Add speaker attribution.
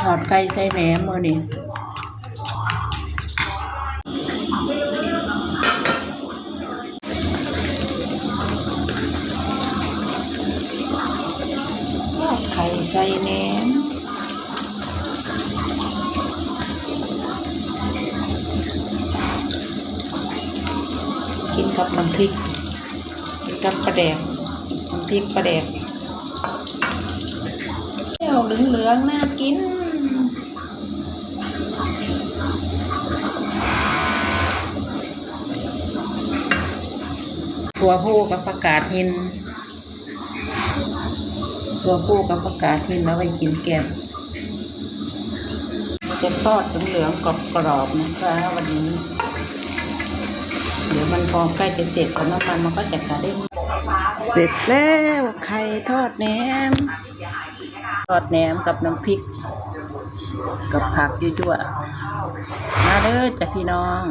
Speaker 1: ทอดไก่ใส่แหนมมือนี่ทอดไข่ใส่แหนมกินกับน้ำพริกกินกับปลาแดกน้ำพริกปลาแดก เที่ยวเหลืองๆน่ากิน ตัวผู้กับประกาศหิน ตัวผู้กับประกาศหินแล้วไปกินแกมจะทอดเหลืองๆกรอบๆนะคะวันนี้ เดี๋ยวมันพอใกล้จะเสร็จของน้ำมันมันก็จะกระเด้ง เสร็จแล้วไข่ทอดแหนม ทอดแหนมกับน้ำพริก กับผักยั่วๆมาเลยจ้ะพี่น้อง